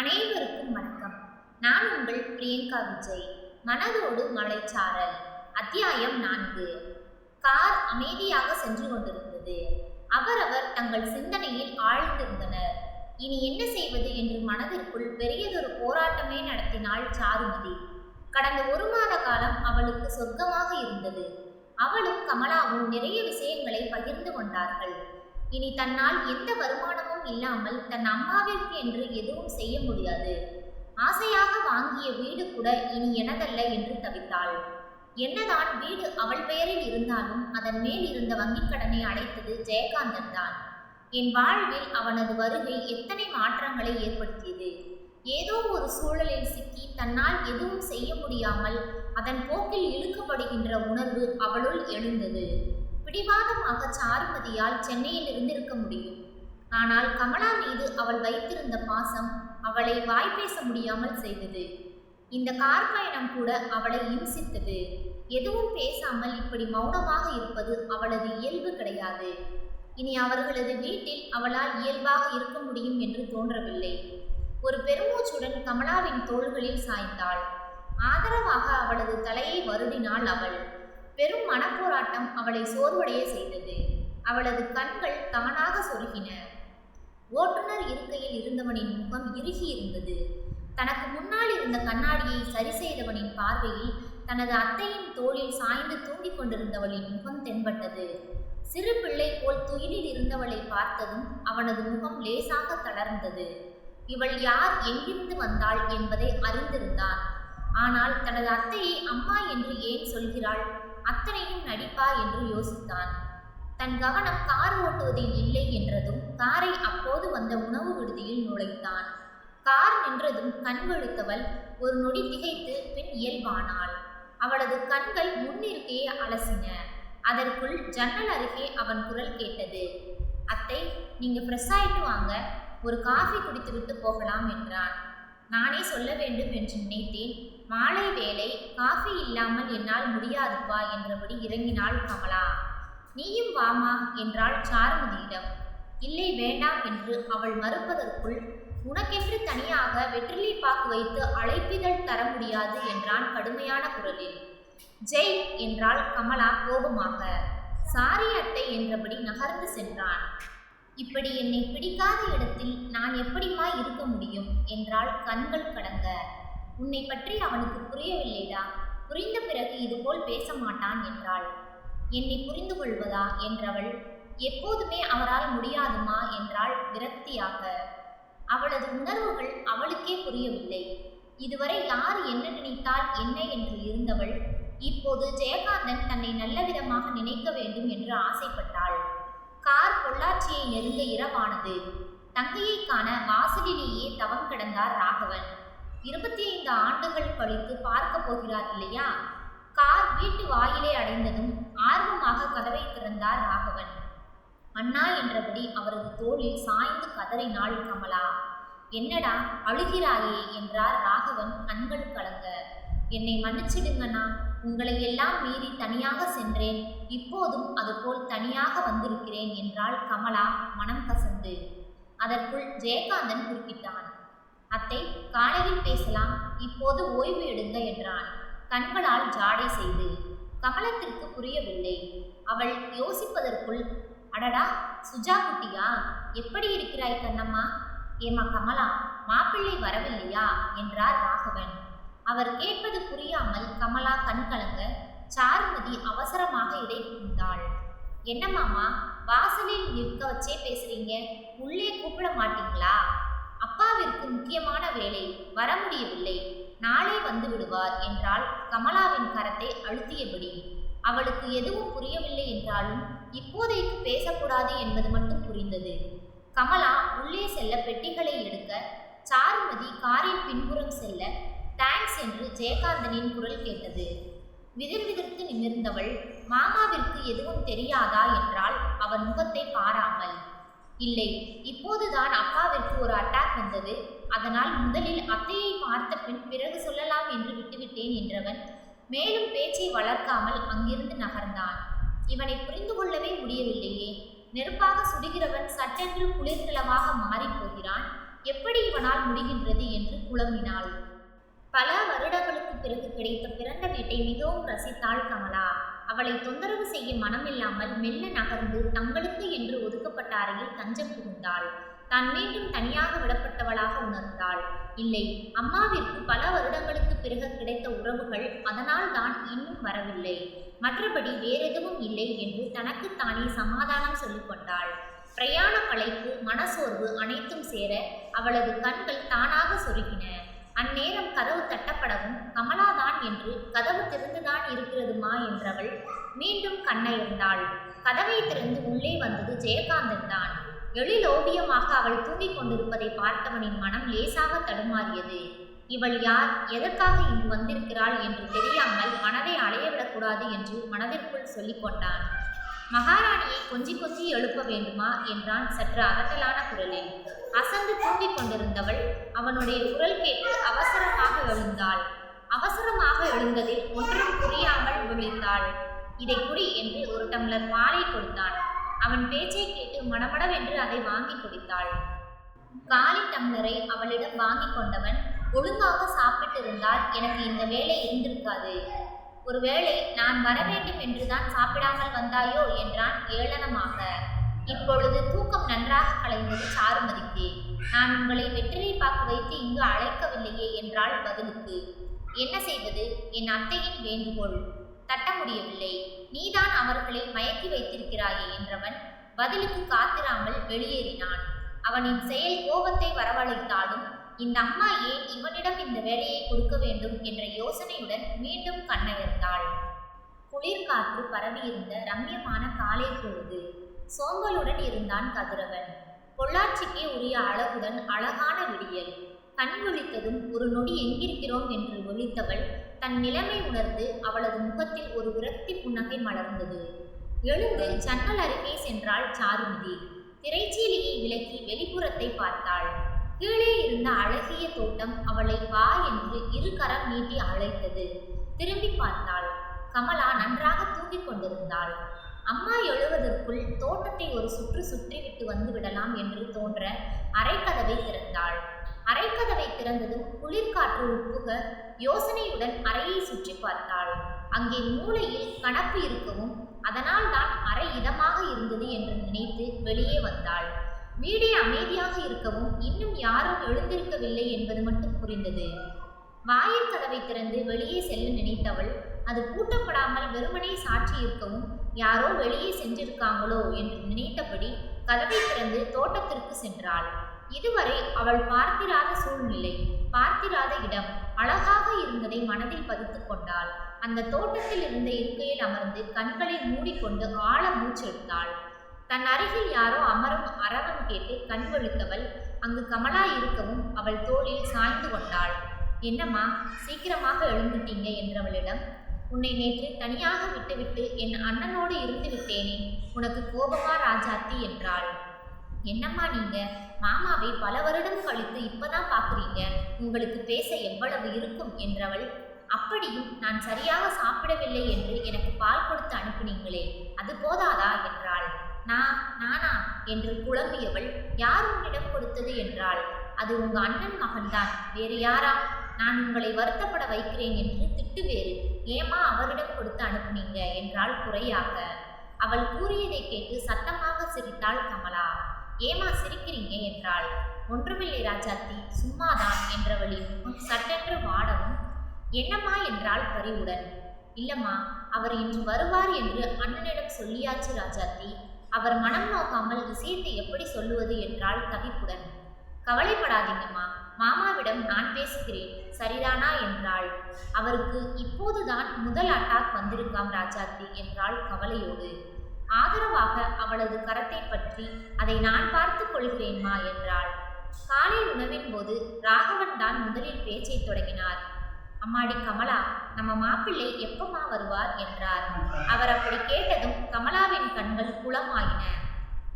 அனைவருக்கும் வணக்கம். நான் உங்கள் பிரியங்கா விஜய். மனதோடு மலைச்சாரல். அத்தியாயம் நான்கு. கார் அமைதியாக சென்று கொண்டிருந்தது. அவரவர் தங்கள் சிந்தனையில் ஆழ்ந்திருந்தனர். இனி என்ன செய்வது என்று மனதிற்குள் பெரியதொரு போராட்டமே நடத்தினாள் சாருமதி. கடந்த ஒரு மாத காலம் அவளுக்கு சொர்க்கமாக இருந்தது. அவளும் கமலாவும் நிறைய விஷயங்களை பகிர்ந்து கொண்டார்கள். இனி தன்னால் எந்த வருமான இல்லாமல் தன் அம்மாவிற்கு என்று எதுவும் செய்ய முடியாது. ஆசையாக வாங்கிய வீடு கூட இனி எனதல்ல என்று தவித்தாள். என்னதான் வீடு அவள் பெயரில் இருந்தாலும் அதன் மேல் இருந்த வங்கிக் கடனை அடைத்தது ஜெயகாந்தன் தான். என் வாழ்வில் அவனது வருகை எத்தனை மாற்றங்களை ஏற்படுத்தியது. ஏதோ ஒரு சூழலில் சிக்கி தன்னால் எதுவும் செய்ய முடியாமல் அதன் போக்கில் இழுக்கப்படுகின்ற உணர்வு அவளுள் எழுந்தது. பிடிவாதமாக சாருமதியால் சென்னையில் இருந்திருக்க முடியும். ஆனால் கமலா மீது அவள் வைத்திருந்த பாசம் அவளை வாய் பேச முடியாமல் செய்தது. இந்த கார் பயணம் கூட அவளை இம்சித்தது. எதுவும் பேசாமல் இப்படி மௌனமாக இருப்பது அவளது இயல்பு கிடையாது. இனி அவர்களது வீட்டில் அவளால் இயல்பாக இருக்க முடியும் என்று தோன்றவில்லை. ஒரு பெருமூச்சுடன் கமலாவின் தோள்களில் சாய்ந்தாள். ஆதரவாக அவளது தலையை வருடினாள் அவள். பெரும் மனப்போராட்டம் அவளை சோர்வடைய செய்தது. அவளது கண்கள் தானாக சொருகின. ஓட்டுநர் இருக்கையில் இருந்தவனின் முகம் இறுகி இருந்தது. தனக்கு முன்னால் இருந்த கண்ணாடியை சரி செய்தவனின் பார்வையில் தனது அத்தையின் தோளில் சாய்ந்து தூங்கிக் கொண்டிருந்தவளின் முகம் தென்பட்டது. சிறு பிள்ளை போல் துயிலில் இருந்தவளை பார்த்ததும் அவனது முகம் லேசாக தளர்ந்தது. இவள் யார் எங்கிருந்து வந்தாள் என்பதை அறிந்திருந்தான். ஆனால் தனது அத்தையை அம்மா என்று ஏன் சொல்கிறாள்? அத்தனையும் நடிப்பா என்று யோசித்தான். தன் கவனம் கார் ஓட்டுவதில் இல்லை என்றதும் காரை அப்போது வந்த உணவு விடுதியில் நுழைத்தான் கார் நின்றதும் கண் வெளுத்தவள் ஒரு நொடி திகைத்து பின் இயல்பானாள். அவளது கண்கள் முன்னிருக்கையே அலசின. அதற்குள் ஜன்னல் அருகே அவன் குரல் கேட்டது. அத்தை நீங்க ஃப்ரெஷ் ஆயிட்டு வாங்க. ஒரு காஃபி குடித்துவிட்டு போகலாம் என்றான். நானே சொல்ல வேண்டும் என்று நினைத்தேன். மாலை வேலை காஃபி இல்லாமல் என்னால் முடியாதுப்பா என்றபடி இறங்கினாள் கமலா. நீயும் வாமா என்றாள் சாருமதியிடம். இல்லை வேண்டாம் என்று அவள் மறுப்பதற்குள் உனக்கென்று தனியாக வெற்றிலை பாக்கு வைத்து அழைப்பிதழ் தர முடியாது என்றான் கடுமையான குரலில். ஜெய் என்றாள் கமலா கோபமாக. சாரி அத்தை என்றபடி நகர்ந்து சென்றான். இப்படி என்னை பிடிக்காத இடத்தில் நான் எப்படிமா இருக்க முடியும்? என்றாள் கண்கள் கடங்க உன்னை பற்றி அவனுக்கு புரியவில்லைடா. புரிந்த பிறகு இதுபோல் பேச மாட்டான் என்றாள். என்னை புரிந்து கொள்வதா என்றவள் எப்போதுமே அவரால் முடியாதுமா? என்றாள் விரக்தியாக. அவளது உணர்வுகள் அவளுக்கே புரியவில்லை. இதுவரை யார் என்ன நினைத்தால் என்ன என்று இருந்தவள் இப்போது ஜெயகாந்தன் தன்னை நல்ல விதமாக நினைக்க வேண்டும் என்று ஆசைப்பட்டாள். கார் பொள்ளாச்சியை நெருங்க இரவானது. தங்கையை காண வாசலிலேயே தவம் கிடந்தார் ராகவன். இருபத்தி ஐந்து ஆண்டுகள் கழித்து பார்க்க போகிறார் இல்லையா? கார் வீட்டு வாயிலே அடைந்ததும் ஆர்வமாக கதவை திறந்தார் ராகவன். அண்ணா என்றபடி அவரது தோளில் சாய்ந்து கதறினாள் கமலா. என்னடா அழுகிறாயே என்றார் ராகவன் கண்கள் கலங்க. என்னை மன்னிச்சிடுங்கண்ணா உங்களை எல்லாம் மீறி தனியாக சென்றேன். இப்போதும் அதுபோல் தனியாக வந்திருக்கிறேன் என்றாள் கமலா மனம் கசந்து. அதற்குள் ஜெயகாந்தன் குறிப்பிட்டான் அத்தை காலையில் பேசலாம். இப்போது ஓய்வு எடுங்க என்றான். கண்களால் ஜாடை செய்து கமலத்திற்கு புரியவில்லை. அவள் யோசிப்பதற்குள் அடடா சுஜா குட்டியா? எப்படி இருக்கிறாய் கண்ணம்மா? ஏமா கமலா மாப்பிள்ளை வரவில்லையா? என்றார் ராகவன் அவர் கேட்பது புரியாமல் கமலா கண் கலங்க சாருமதி அவசரமாக இடை புகுந்தாள். என்ன மாமா வாசலில் நிற்க வச்சே பேசுறீங்க? உள்ளே கூப்பிட மாட்டீங்களா? அப்பாவிற்கு முக்கியமான வேலை வர முடியவில்லை. நாளை வந்து விடுவார் என்றால் கமலாவின் கரத்தை அழுத்தியபடி. அவளுக்கு எதுவும் புரியவில்லை என்றாலும் இப்போதைக்கு பேசக்கூடாது என்பது மட்டும் புரிந்தது. கமலா உள்ளே செல்ல பெட்டிகளை எடுக்க சாருமதி காரின் பின்புறம் செல்ல தேங்க்ஸ் என்று ஜெயகாந்தனின் குரல் கேட்டது. விதிர் விதிர்த்து நிமிர்ந்தவள் மாமாவிற்கு எதுவும் தெரியாதா? என்றால் அவன் முகத்தை பாராமல். இல்லை. இப்போதுதான் அப்பாவிற்கு ஒரு அட்டாக் வந்தது. அதனால் முதலில் அத்தையை பார்த்த பின் பிறகு சொல்லலாம் என்று விட்டுவிட்டேன் என்றவன் மேலும் பேச்சை வளர்க்காமல் அங்கிருந்து நகர்ந்தான். இவனை புரிந்து கொள்ளவே முடியவில்லையே. நெருப்பாக சுடுகிறவன் சட்டென்று குளிர்கலமாக மாறிப் போகிறான். எப்படி இவனால் முடிகின்றது என்று குழம்பினாள். பல வருடங்களுக்கு பிறகு கிடைத்த பிறந்த வீட்டை மிகவும் ரசித்தாள் கமலா. அவளை தொந்தரவு செய்ய மனமில்லாமல் மெல்ல நகர்ந்து தங்களுக்கு என்று ஒதுக்கப்பட்ட அறையில் தஞ்சம் புகுந்தாள். தான் மீண்டும் தனியாக விடப்பட்டவளாக உணர்ந்தாள். இல்லை அம்மாவிற்கு பல வருடங்களுக்கு பிறகு கிடைத்த உறவுகள் அதனால் தான் இன்னும் வரவில்லை. மற்றபடி வேறெதுவும் இல்லை என்று தனக்கு தானே சமாதானம் சொல்லிக் கொண்டாள். பிரயாண களைப்பு மனசோர்வு அனைத்தும் சேர அவளது கண்கள் தானாக சொருகின. அந்நேரம் கதவு தட்டப்படவும் கமலாதான் என்று கதவு திறந்துதான் இருக்கிறதுமா என்றவள் மீண்டும் கண்ணயர்ந்தாள் கதவை திறந்து உள்ளே வந்தது ஜெயகாந்தன் தான். எழிலோவியமாக அவள் தூங்கிக் கொண்டிருப்பதை பார்த்தவனின் மனம் லேசாக தடுமாறியது. இவள் யார்? எதற்காக இங்கு வந்திருக்கிறாள் என்று தெரியாமல் மனதை அலையவிடக்கூடாது என்று மனதிற்குள் சொல்லிக் கொண்டான். மகாராணியை கொஞ்சி கொஞ்சி எழுப்ப வேண்டுமா என்றான் சற்று அகட்டலான குரலில். அசந்து தூங்கிக் கொண்டிருந்தவள் அவனுடைய குரல் கேட்டு அவசரமாக எழுந்தாள். அவசரமாக எழுந்ததில் ஒன்றும் புரியாமல் விழித்தாள். இதை குடி என்று ஒரு டம்ளர் பாலை கொடுத்தான். அவன் பேச்சை கேட்டு மடமடவென்று அதை வாங்கி குடித்தாள். காலி டம்ளரை அவளிடம் வாங்கி கொண்டவன் ஒழுங்காக சாப்பிட்டிருந்தால் எனக்கு இந்த வேலை இருந்திருக்காது. ஒருவேளை நான் வர வேண்டும் என்றுதான் சாப்பிடாமல் வந்தாயோ என்றான் ஏளனமாக. இப்பொழுது தூக்கம் நன்றாக கலைந்தது சாருமதிக்கு. நான் உங்களை வெற்றிலை பார்க்க வைத்து இங்கு அழைக்கவில்லையே என்றாள் பதிலுக்கு. என்ன செய்வது? என் அத்தையின் வேண்டுகோள். தட்ட முடியவில்லை. நீதான் அவர்களை மயக்கி வைத்திருக்கிறாயே என்றவன் பதிலுக்கு காத்திராமல் வெளியேறினான். அவனின் செயல் கோபத்தை வரவழைத்தாலும் இந்த அம்மா ஏன் இவனிடம் இந்த வேலையை கொடுக்க வேண்டும் என்ற யோசனையுடன் மீண்டும் கண்ணயர்ந்தாள். குளிர்காற்று பரவியிருந்த ரம்யமான காலை பொழுது சோம்பலுடன் இருந்தான் கதிரவன். பொள்ளாச்சிக்கே உரிய அழகுடன் அழகான விடியல். கண் விழித்ததும் ஒரு நொடி எங்கிருக்கிறோம் என்று ஒழித்தவள் தன் நிலைமை உணர்ந்து அவளது முகத்தில் ஒரு விரக்தி புன்னகை மலர்ந்தது. எழுந்து ஜன்னல் அருகே சென்றாள் சாருமதி. திரைச்சீலியை விலக்கி வெளிப்புறத்தை பார்த்தாள். கீழே இருந்த அழகிய தோட்டம் அவளை வா என்று இரு கரம் நீட்டி அழைத்தது. திரும்பி பார்த்தாள். கமலா நன்றாக தூங்கிக் கொண்டிருந்தாள். அம்மா எழுவதற்குள் தோட்டத்தை ஒரு சுற்று சுற்றி விட்டு வந்து விடலாம் என்று தோன்ற அரைக்கதவை திறந்தாள். அரைக்கதவை திறந்ததும் குளிர்காற்று உட்புக யோசனையுடன் அறையை சுற்றி பார்த்தாள். அங்கே மூளையில் கணப்பு இருக்கவும் அதனால் தான் அறை இதமாக இருந்தது என்று நினைத்து வெளியே வந்தாள். வீடே அமைதியாக இருக்கவும் இன்னும் யாரும் எழுந்திருக்கவில்லை என்பது மட்டும் புரிந்தது. வாயிற்கதவை திறந்து வெளியே செல்ல நினைத்தவள் அது பூட்டப்படாமல் வெறுமனே சாட்சி இருக்கவும் யாரோ வெளியே சென்றிருக்காங்களோ என்று நினைத்தபடி கதவை திறந்து தோட்டத்திற்கு சென்றாள். இதுவரை அவள் பார்த்திராத சூழ்நிலை பார்த்திராத இடம் அழகாக இருந்ததை மனதில் பதித்துக் கொண்டாள். அந்த தோட்டத்தில் இருந்த இருக்கையில் அமர்ந்து கண்களை மூடிக்கொண்டு ஆழ மூச்செடுத்தாள். தன் அருகில் யாரோ அமரும் அரவம் கேட்டு கண் விழித்தவள் அங்கு கமலா இருக்கவும் அவள் தோளில் சாய்ந்து கொண்டாள். என்னம்மா சீக்கிரமாக எழுந்துட்டீங்க என்றவளிடம் உன்னை நேற்று தனியாக விட்டுவிட்டு என் அண்ணனோடு இருந்து விட்டேனே உனக்கு கோபமா ராஜாத்தி? என்றாள். என்னம்மா நீங்க மாமாவை பல வருடம் கழித்து இப்பதான் பாக்குறீங்க உங்களுக்கு பேச எவ்வளவு இருக்கும்? என்றவள் அப்படியும் நான் சரியாக சாப்பிடவில்லை என்று எனக்கு பால் கொடுத்து அனுப்பினீங்களே அது போதாதா? என்றாள். நான் நானா? என்று குழம்பியவள் யார் உன்னிடம் கொடுத்தது என்றாள்? அது உங்க அண்ணன் மகன்தான். வேறு யாரா? நான் உங்களை வருத்தப்பட வைக்கிறேன் என்று திட்டு வேறு. ஏமா அவரிடம் கொடுத்து அனுப்புனீங்க? என்றாள் குறையாக. அவள் கூறியதை கேட்டு சத்தமாக சிரித்தாள் கமலா. ஏமா சிரிக்கிறீங்க? என்றாள். ஒன்றுமில்லை ராஜாத்தி சும்மாதான் என்றவளின் சட்டென்று வாடவும் என்னம்மா? என்றாள் பரிவுடன். இல்லம்மா அவர் இன்று வருவார் என்று அண்ணனிடம் சொல்லியாச்சு ராஜாத்தி. அவர் மனம் நோக்காமல் விஷயத்தை எப்படி சொல்லுவது என்றால் தவிப்புடன் கவலைப்படாதீங்கம்மா மாமாவிடம் நான் பேசுகிறேன் சரிதானா? என்றாள். அவருக்கு இப்போதுதான் முதல் அட்டாக் வந்திருக்காம் ராஜாத்தி என்றாள் கவலையோடு. ஆதரவாக அவளது கரத்தை பற்றி அதை நான் பார்த்துக் கொள்கிறேன்மா என்றாள். காலை உணவின் போது ராகவன் தான் முதலில் பேச்சை தொடங்கினார். அம்மாடி கமலா நம்ம மாப்பிள்ளை எப்பமா வருவார் என்றார். அவர் அப்படி கேட்டதும் கமலாவின் கண்கள் குளமாயின.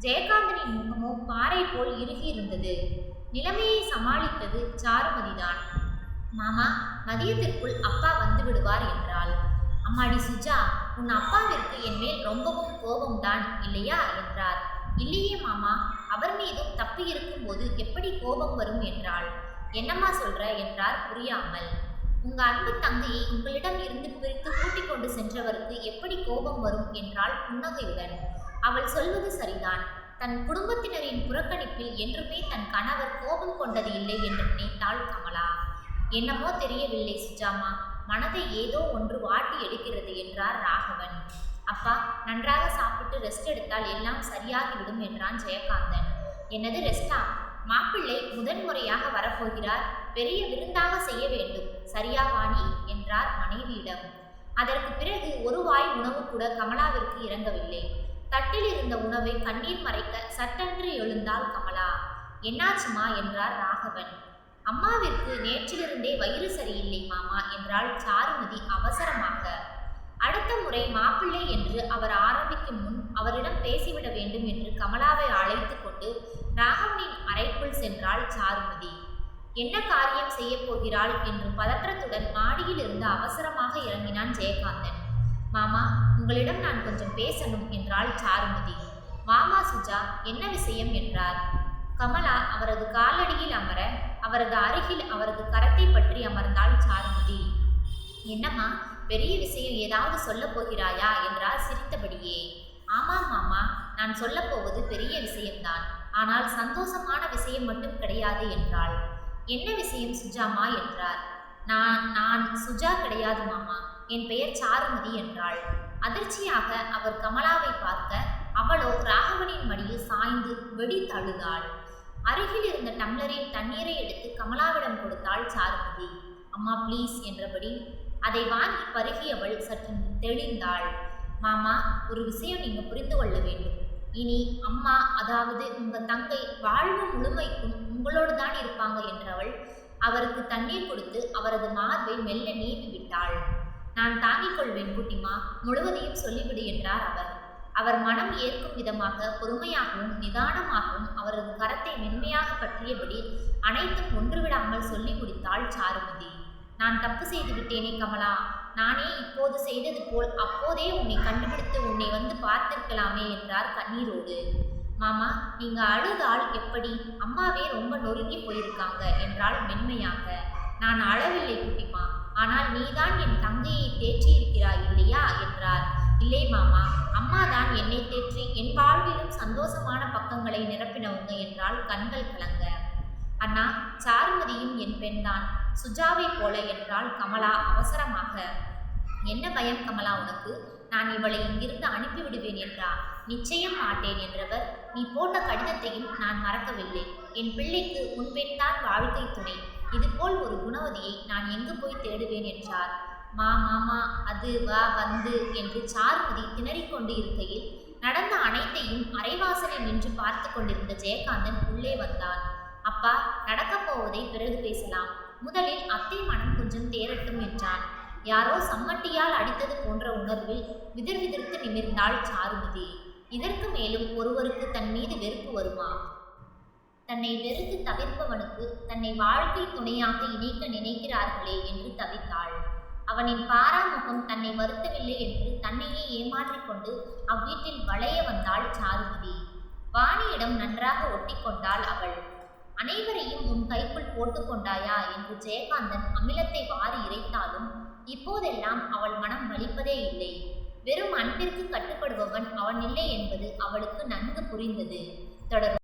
ஜெயகாந்தனின் முகமோ பாறை போல் இறுகி இருந்தது. நிலைமையை சமாளித்தது சாருமதிதான். மாமா மதியத்திற்குள் அப்பா வந்து விடுவார் என்றாள். அம்மாடி சுஜா உன் அப்பாவிற்கு என் மேல் ரொம்பவும் கோபம்தான் இல்லையா? என்றார். இல்லையே மாமா அவர் மீதும் தப்பு இருக்கும்போது எப்படி கோபம் வரும்? என்றாள். என்னம்மா சொல்ற? என்றார் புரியாமல். உங்க அன்பு தங்கையை உங்களிடம் இருந்து பிரித்து கூட்டிக் கொண்டு சென்றவருக்கு எப்படி கோபம் வரும் என்றாள் புன்னகையுடன். அவள் சொல்வது சரிதான். தன் குடும்பத்தினரின் புறக்கணிப்பில் என்றுமே தன் கணவர் கோபம் கொண்டது இல்லை என்று நினைத்தாள் கமலா. என்னமோ தெரியவில்லை சுஜாமா. மனதை ஏதோ ஒன்று வாட்டி எடுக்கிறது என்றார் ராகவன். அப்பா நன்றாக சாப்பிட்டு ரெஸ்ட் எடுத்தால் எல்லாம் சரியாகிவிடும் என்றான் ஜெயகாந்தன். என்னது ரெஸ்டா மாப்பிள்ளை முதன்முறையாக வரப்போகிறார். பெரிய விருந்தாக செய்ய வேண்டும். சரியா வாணி? என்றார் மனைவியிடம். அதற்கு பிறகு ஒரு வாய் உணவு கூட கமலாவிற்கு இறங்கவில்லை. தட்டில் இருந்த உணவை கண்ணீர் மறைக்க சட்டென்று எழுந்தாள் கமலா. என்னாச்சுமா? என்றார் ராகவன். அம்மாவிற்கு நேற்றிலிருந்தே வயிறு சரியில்லை மாமா என்றாள் சாருமதி அவசரமாக. அடுத்த முறை மாப்பிள்ளை என்று அவர் ஆரம்பிக்கும் முன் அவரிடம் பேசிவிட வேண்டும் என்று கமலாவை அழைத்து கொண்டு ராகவனின் அறைக்குள் சென்றாள் சாருமதி. என்ன காரியம் செய்யப் போகிறாள்? என்று பதற்றத்துடன் மாடியில் இருந்து அவசரமாக இறங்கினான் ஜெயகாந்தன். மாமா உங்களிடம் நான் கொஞ்சம் பேசணும் என்றாள் சாருமதி. மாமா சுஜா என்ன விஷயம்? என்றார். கமலா அவரது காலடியில் அமர அவரது அருகில் அவரது கரத்தை பற்றி அமர்ந்தாள் சாருமதி. என்னம்மா பெரிய விஷயம் ஏதாவது சொல்லப் போகிறாயா? என்றார் சிரித்தபடியே. ஆமாம் மாமா நான் சொல்லப்போவது பெரிய விஷயம்தான். ஆனால் சந்தோஷமான விஷயம் மட்டும் கிடையாது என்றாள். என்ன விஷயம் சுஜாமா? என்றார். நான் நான் சுஜா கிடையாது மாமா. என் பெயர் சாருமதி என்றாள். அதிர்ச்சியாக அவர் கமலாவை பார்க்க அவளோ ராகவனின் மடியில் சாய்ந்து வெடித்தழுதாள் அருகில் இருந்த டம்ளரில் தண்ணீரை எடுத்து கமலாவிடம் கொடுத்தாள் சாருமதி. அம்மா ப்ளீஸ் என்றபடி அதை வாங்கி பருகியவள் சற்று தெளிந்தாள். மாமா ஒரு விஷயம் நீங்க புரிந்து கொள்ள வேண்டும். இனி அம்மா அதாவது உங்க தங்கை வாழ்வு முழுமைக்கும் உங்களோடு தான் இருப்பாங்க என்றவள் அவருக்கு தண்ணீர் கொடுத்து அவரது மார்பை மெல்ல நீவி விட்டாள். நான் தாங்கிக் கொள்வேன் குட்டிமா முழுவதையும் சொல்லிவிடு என்றார் அவர். அவர் மனம் ஏற்கும் விதமாக பொறுமையாகவும் நிதானமாகவும் அவரது கரத்தை மென்மையாக பற்றியபடி அனைத்தும் ஒன்றுவிடாமல் சொல்லி முடித்தாள் சாருமதி. நான் தப்பு செய்து விட்டேனே கமலா நானே இப்போது செய்தது போல் அப்போதே உன்னை கண்டுபிடித்து உன்னை வந்து பார்த்திருக்கலாமே என்றார் கண்ணீரோடு. மாமா நீங்க அழுதால் எப்படி? அம்மாவே ரொம்ப நொறுங்கி போயிருக்காங்க என்றால் மென்மையாக. நான் அழவில்லை குட்டிமா ஆனால் நீதான் என் தங்கையை தேற்றி இருக்கிறாய் இல்லையா? என்றார். இல்லை மாமா அம்மா தான் என்னை தேற்றி என் வாழ்விலும் சந்தோஷமான பக்கங்களை நிரப்பினவங்க என்றால் கண்கள் கலங்க. அண்ணா சாருமதியும் என் பெண்தான். சுஜாவை போல என்றாள் கமலா அவசரமாக. என்ன பயம் கமலா உனக்கு? நான் இவளை இங்கிருந்து அனுப்பிவிடுவேன் என்றா? நிச்சயம் மாட்டேன் என்றவர். நீ போட்ட கடிதத்தையும் நான் மறக்கவில்லை. என் பிள்ளைக்கு உன்பெண்தான் வாழ்க்கை துணை. இதுபோல் ஒரு குணவதியை நான் எங்கு போய் தேடுவேன் என்றார். மா மாமா அது வா வந்து என்று சாருமதி திணறிக்கொண்டு இருக்கையில் நடந்த அனைத்தையும் அரைவாசலில் நின்று பார்த்து கொண்டிருந்த ஜெயகாந்தன் உள்ளே வந்தான். அப்பா நடக்கப் போவதை பிறகு பேசலாம். முதலில் அத்தை மனம் கொஞ்சம் தேரட்டும் என்றான். யாரோ சம்மட்டியால் அடித்தது போன்ற உணர்வில் விதிர் விதிர்த்து நிமிர்ந்தாள் சாருமதி. இதற்கு மேலும் ஒருவருக்கு தன் மீது வெறுப்பு வருமா? தன்னை வெறுத்து தவிர்ப்பவனுக்கு தன்னை வாழ்க்கை துணையாக இணைக்க நினைக்கிறார்களே என்று தவித்தாள். அவனின் பாராமுகம் தன்னை வருத்தவில்லை என்று தன்னையே ஏமாற்றிக்கொண்டு அவ்வீட்டில் வளைய வந்தாள் சாருமதி. வாணியிடம் நன்றாக ஒட்டிக்கொண்டாள் அவள். அனைவரையும் உன் கைக்குள் போட்டுக்கொண்டாயா? என்று ஜெயகாந்தன் அமிலத்தை வாரி இறைத்தாலும் இப்போதெல்லாம் அவள் மனம் வலிப்பதே இல்லை. வெறும் அன்பிற்கு கட்டுப்படுபவன் அவன் இல்லை என்பது அவளுக்கு நன்கு புரிந்தது. தொடரும்.